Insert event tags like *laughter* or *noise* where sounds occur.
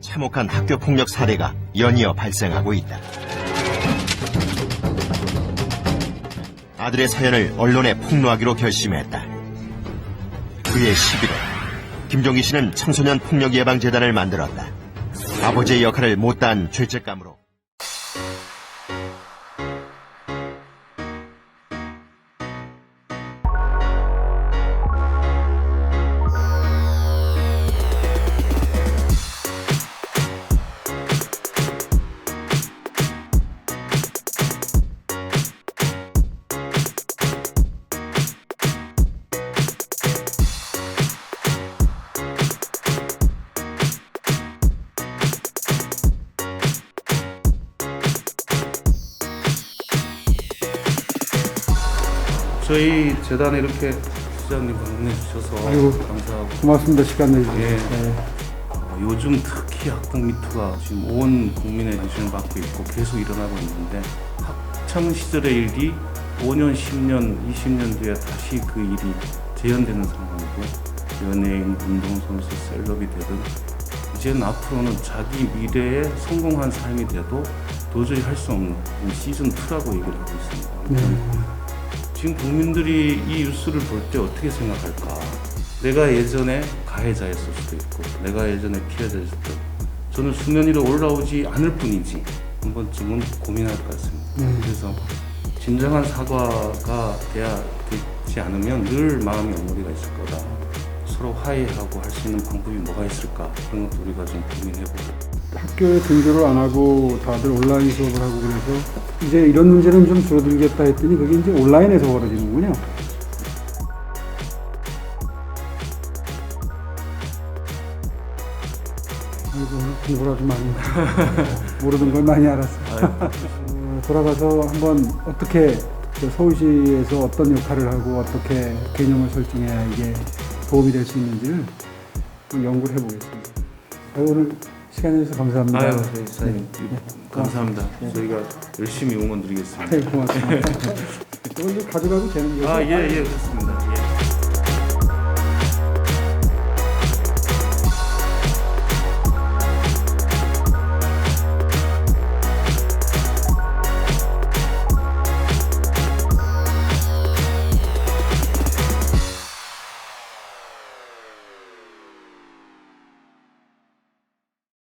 참혹한 학교 폭력 사례가 연이어 발생하고 있다. 아들의 사연을 언론에 폭로하기로 결심했다. 그해 11월, 김종기 씨는 청소년 폭력 예방 재단을 만들었다. 아버지의 역할을 못다한 죄책감으로 저희 재단에 이렇게 시장님 방문해 주셔서 아이고. 감사하고 고맙습니다. 시간 내주셔서. 예. 네. 어, 요즘 특히 학폭 미투가 지금 온 국민의 관심을 받고 있고 계속 일어나고 있는데 학창 시절의 일이 5년, 10년, 20년 뒤에 다시 그 일이 재현되는 상황이고 연예인, 운동선수, 셀럽이 되든 이제는 앞으로는 자기 미래에 성공한 삶이 돼도 도저히 할 수 없는 시즌 2라고 얘기를 하고 있습니다. 네. 지금 국민들이 이 뉴스를 볼 때 어떻게 생각할까? 내가 예전에 가해자였을 수도 있고, 내가 예전에 피해자였을 수도 있고, 저는 수면 위로 올라오지 않을 뿐이지 한 번쯤은 고민할 것 같습니다. 음. 그래서 진정한 사과가 돼야 되지 않으면 늘 마음이 엉머리가 있을 거다. 서로 화해하고 할 수 있는 방법이 뭐가 있을까? 그런 것도 우리가 좀 고민해보고. 학교에 등교를 안 하고 다들 온라인 수업을 하고 그래서 이제 이런 문제는 좀 줄어들겠다 했더니 그게 이제 온라인에서 벌어지는군요. 아이고 공부를 아주 많이. *laughs* 모르는 걸 많이 알았어요. 어, 돌아가서 한번 어떻게 그 서울시에서 어떤 역할을 하고 어떻게 개념을 설정해야 이게 도움이 될 수 있는지를 좀 연구를 해보겠습니다. 오늘 시간 내주셔서 감사합니다. 아유, 네, 사장님 감사합니다. 저희가 열심히 응원 드리겠습니다. 네, 고맙습니다. *laughs* 좀 가져가도 되는 거죠? 아, 예, 예, 그렇습니다.